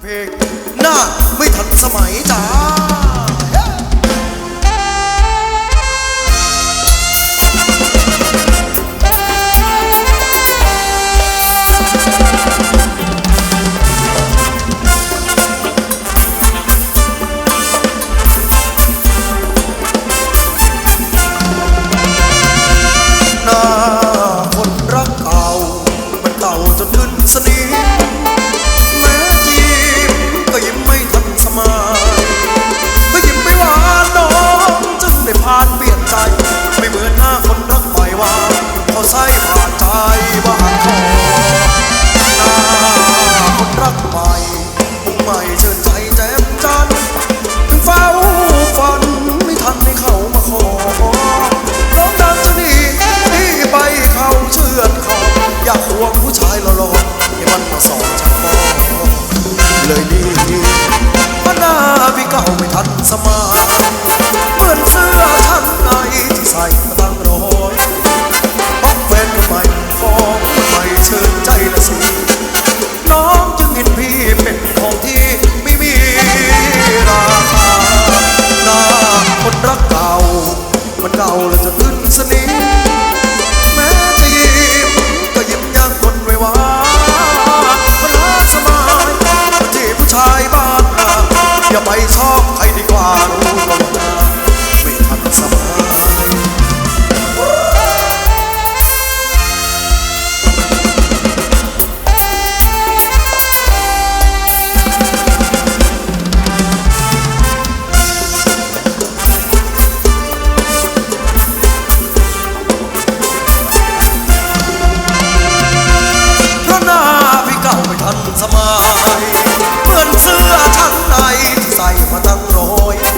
เพลงหน้าไม่ทันสมัยจ้าหน้าคนรักเก่ามันเก่าจนขึ้นสนิม วงผู้ชายหล่อๆให้มันมาสอนชักมองเลยนี่มันหน้าพี่เก่าไม่ทันสมัยเหมือนเสื้อชั้นในที่ใส่มาตั้งร้อยพักแฟนคนใหม่ของคนใหม่เชิญใจละสิน้องจึงเห็นพี่เป็นของที่ไม่มีราคาหน้าคนรักเก่ามันเก่าแล้วจะขึ้นสนิม มัน มาตั้งร้อย